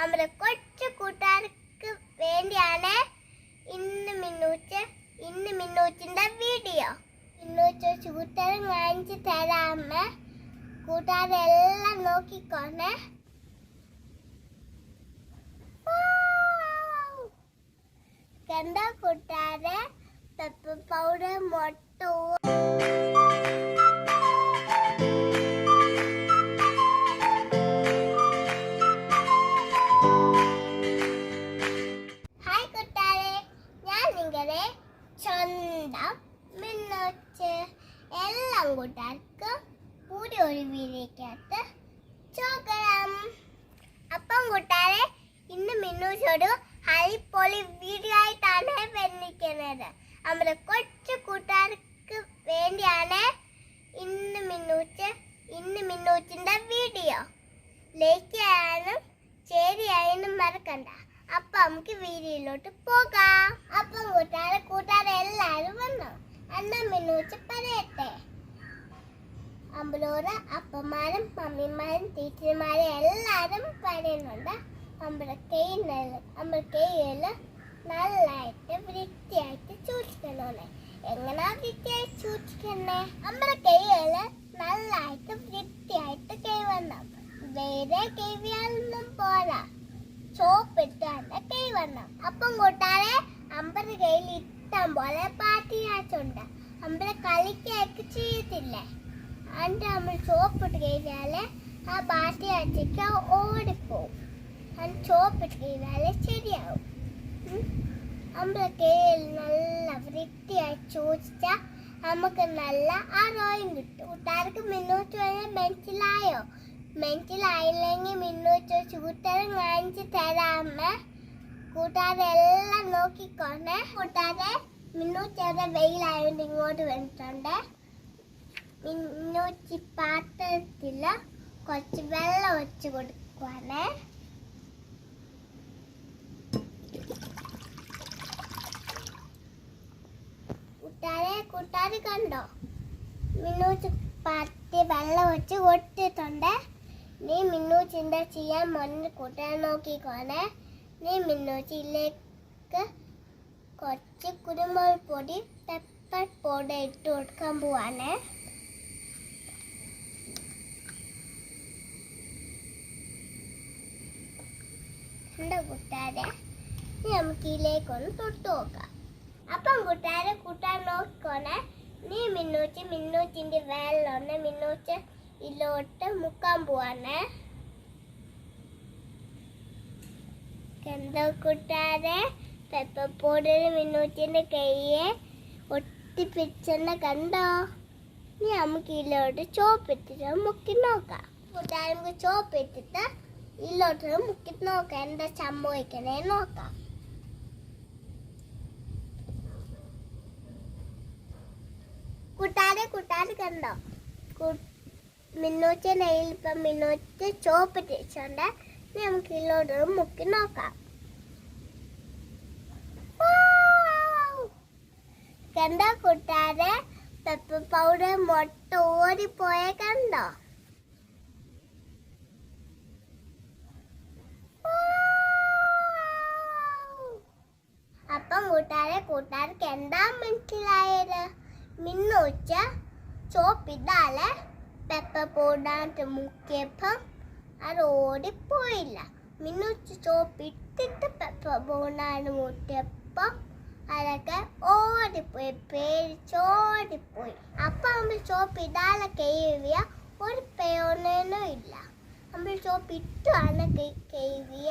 നമ്മുടെ കൊച്ചു കൂട്ടുകാർക്ക് വേണ്ടിയാണ് ഇന്ന് മിന്നൂച്ച് ഇന്ന് മിന്നൂച്ചിന്റെ വീഡിയോ മിന്നൂച്ച് കൂട്ടുകാരൻ കാണിച്ചു തരാമ കൂട്ടുകാരെല്ലാം നോക്കിക്കോണേ. കണ്ടോ കൂട്ടുകാരെ? പെപ്പർ പൗഡർ മുട്ട സ്വന്തം മിന്നോച്ച് എല്ലാം കൂട്ടാർക്ക് കൂടി ഒരു വീഡിയോക്കകത്ത് ചോക്കണം. അപ്പം കൂട്ടാരെ ഇന്ന് മിന്നൂച്ചോട് ഹൈപ്പൊളി വീഡിയോ ആയിട്ടാണ് വന്നിരിക്കുന്നത്. നമ്മുടെ കൊച്ചു കൂട്ടുകാർക്ക് വേണ്ടിയാണ് ഇന്ന് മിന്നൂച്ച് ഇന്ന് മിന്നൂച്ചിന്റെ വീഡിയോ. ലൈക്ക് ചെയ്യാനും ഷെയർ ചെയ്യാനും മറക്കണ്ട. അപ്പൊ നമുക്ക് വീഡിയോയിലോട്ട് പോകാം. അപ്പം കൂട്ടാരെ കൂട്ടാരെ എല്ലാരും വന്നു? എന്നാ മിന്നൂച്ച് പറയട്ടെ. അമ്പലോട് അപ്പന്മാരും മമ്മിമാരും ടീച്ചർമാരും എല്ലാരും പറയുന്നുണ്ട്. നമ്മുടെ കയ്യിൽ നല്ലതായിട്ട് വൃത്തിയായിട്ട് സൂക്ഷിക്കണോന്ന്. എങ്ങനാ വൃത്തിയായിട്ട് സൂക്ഷിക്കണേ? നമ്മുടെ കയ്യിൽ നല്ലതായിട്ട് വൃത്തിയായിട്ട് കൈ വരണം വേറെ കൈവിയാലൊന്നും പോരാ. ചോപ്പിട്ട് തന്നെ കൈ വന്നു. അപ്പം കൂട്ടാലെ അമ്പത് കയ്യിൽ ഇഷ്ടം പോലെ പാട്ടിയാച്ചുണ്ട് അമ്പത് കളിക്കൊക്കെ ചെയ്യത്തില്ലേ. എന്നിട്ട് നമ്മൾ ചോപ്പിട്ട് കഴിഞ്ഞാൽ ആ പാട്ടിയാച്ചയ്ക്ക് ഓടിപ്പോവും. അത് ചോപ്പിട്ട് കഴിഞ്ഞാൽ ശരിയാവും. അമ്പല കയ്യിൽ നല്ല വൃത്തിയായി ചോദിച്ചാൽ നമുക്ക് നല്ല ആരോഗ്യം കിട്ടും. കൂട്ടുകാർക്ക് മുന്നോട്ട് വരെ മനസ്സിലായോ മനസ്സിലായില്ലെങ്കിൽ മുന്നോട്ട് കൂട്ടുകാരൻ കാണിച്ചു തരാമേ. കൂട്ടുകാരെല്ലാം നോക്കിക്കോണേ. കൂട്ടുകാരെ മുന്നൂറ്റേറെ വെയിലായതുകൊണ്ട് ഇങ്ങോട്ട് വന്നിട്ടുണ്ട്. മുന്നൂറ്റി പാത്രത്തിൽ കുറച്ച് വെള്ളം ഒഴിച്ച് കൊടുക്കുവാണേ. കൂട്ടാരെ കൂട്ടാര് കണ്ടോ? മിന്നൂച്ച് പാത്തി വെള്ളം ഒഴിച്ച് കൊടുത്തിട്ടുണ്ട്. നീ മിന്നൂച്ചിന്റെ ചെയ്യാൻ മുന്നിൽ കൂട്ടാൻ നോക്കിക്കോണേ. നീ മിന്നൂച്ചിലേക്ക് കുറച്ച് കുരുമുളക് പൊടി പെപ്പർ പൊടി ഇട്ട് കൊടുക്കാൻ പോവാണേ. കണ്ടോ കൂട്ടാരെ? ഇനി നമുക്ക് തൊട്ട് നോക്കാം. അപ്പം കൂട്ടാരെ കൂട്ടാൻ നോക്കണേ നീ മിന്നൂച്ച് മിന്നൂച്ചിന്റെ വേലൊന്ന് മിന്നൂച്ച് ഇതിലോട്ട് മുക്കാൻ പോവാണേ. കെന്തോ കൂട്ടാതെ പെപ്പർ മിന്നൂറ്റിന്റെ കൈയെ ഒട്ടിപ്പിച്ചെന്ന് കണ്ടോ? ഇനി നമുക്ക് ഇതിലോട്ട് ചോപ്പിട്ടിട്ട് മുക്കി നോക്കാം. കൂട്ടാരെ നമുക്ക് ചോപ്പിട്ടിട്ട് ഇതിലോട്ട് മുക്കി നോക്കാം. എന്താ സംഭവിക്കണേ നോക്കാം. കൂട്ടാരെ കൂട്ടാതെ കണ്ടോ? മിന്നൂച്ച നെയ്യിൽ ഇപ്പം മിന്നൂച്ച ചോപ്പ് തിരിച്ചോണ്ട് ഇനി നമുക്ക് ഇതിലോട്ട് മുക്കി നോക്കാം! കണ്ടോ കൂട്ടാരെ പെപ്പർ പൗഡർ മുട്ട ഓടിപ്പോയ കണ്ടോ! അപ്പം കൂട്ടാരെ കൂട്ടാർക്ക് എന്താ മനസ്സിലായത് മിന്നൂച്ച ചോപ്പിട്ടാൽ പെപ്പർ പോടാൻ മുക്കിയപ്പം അത് ഓടിപ്പോയില്ല. മിന്നുച്ച് ചോപ്പിട്ടിട്ട് പെപ്പർ പോടാൻ മുട്ടിയപ്പം അതൊക്കെ ഓടിപ്പോയി പേടിച്ചോടിപ്പോയി. അപ്പം നമ്മൾ ചോപ്പ് ചോപ്പിടാതെ കഴിയ ഒരു പേനോ ഇല്ല. നമ്മൾ ചോപ്പിട്ടാണ് കഴിയ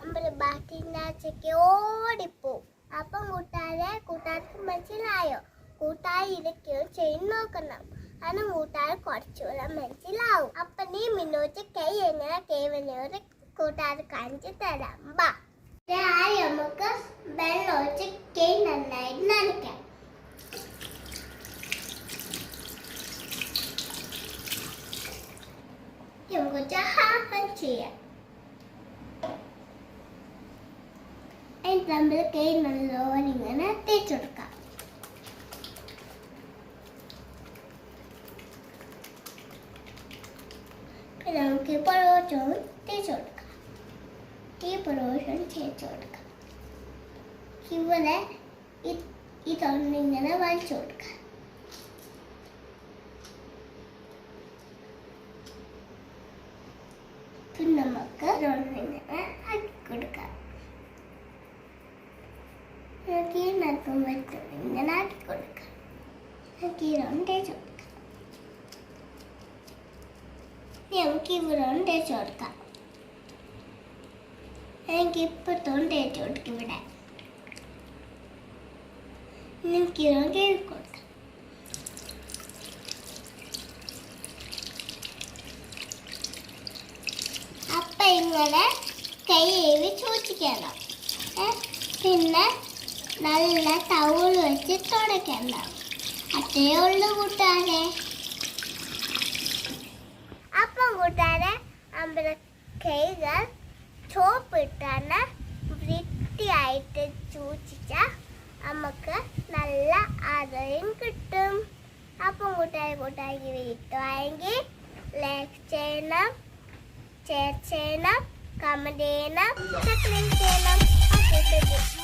നമ്മൾ ബാക്കിന്റെ ഓടിപ്പോവും. അപ്പം കൂട്ടാരെ കൂട്ടാർക്ക് മനസ്സിലായോ? കൂട്ടായി ഇതൊക്കെ ചെയ്ത് നോക്കണം. അത് കൂട്ടുകാർ കുറച്ചുകൂടെ മനസ്സിലാവും അപ്പൊ നീ മുന്നോട്ട് കൈ എങ്ങനെ കൈവനോട് കൂട്ടുകാർ കാണിച്ചു തരാം ബാ ഇത് ആദ്യം നമുക്ക് വെള്ളം ഒഴിച്ച് കൈ നന്നായിട്ട് നനയ്ക്കാം നമുക്ക് ചഹാഹം ചെയ്യാം എന്നിട്ട് നമ്മൾ കൈ നല്ലോണം ഇങ്ങനെ തേച്ചെടുക്കാം പിന്നെ നമുക്ക് പൊറോട്ടവും തേച്ച് കൊടുക്കാം പ്രാവശ്യം ചേച്ചു കൊടുക്കാം ഇവിടെ ഇതൊന്ന് ഇങ്ങനെ വലിച്ചു കൊടുക്കാം പിന്നെ നമുക്ക് ഇതൊന്നിങ്ങനെ ആക്കി കൊടുക്കാം ഈ നട്ടും വെച്ചും ഇങ്ങനെ ആക്കി കൊടുക്കാം ഈ രണ്ട് തേച്ച് കൊടുക്കാം ഇനി നമുക്ക് ഇവിടെ ഒന്ന് തേച്ച് കൊടുക്കാം എനിക്ക് ഇപ്പത്തൊന്ന് തേച്ച് കൊടുക്കും ഇവിടെ. ഇതൊന്ന് കയറി കൊടുക്കാം. അപ്പൊ ഇങ്ങനെ കൈ ഏവി സൂക്ഷിക്കണം പിന്നെ നല്ല ടവൽ വെച്ച് തുടയ്ക്കണം അത്രേ ഉള്ളൂ കൂട്ടാരെ അപ്പം കൂട്ടാരെ നമ്മുടെ കൈകൾ ചോപ്പിട്ടാണ് വൃത്തിയായിട്ട് സൂക്ഷിച്ചാൽ നമുക്ക് നല്ല ആദായം കിട്ടും. അപ്പം കൂട്ടായി കൂട്ടായി വീട്ടുവായെങ്കിൽ ലൈക്ക് ചെയ്യണം ഷെയർ ചെയ്യണം കമന്റ് ചെയ്യണം സബ്സ്ക്രൈബ് ചെയ്യണം.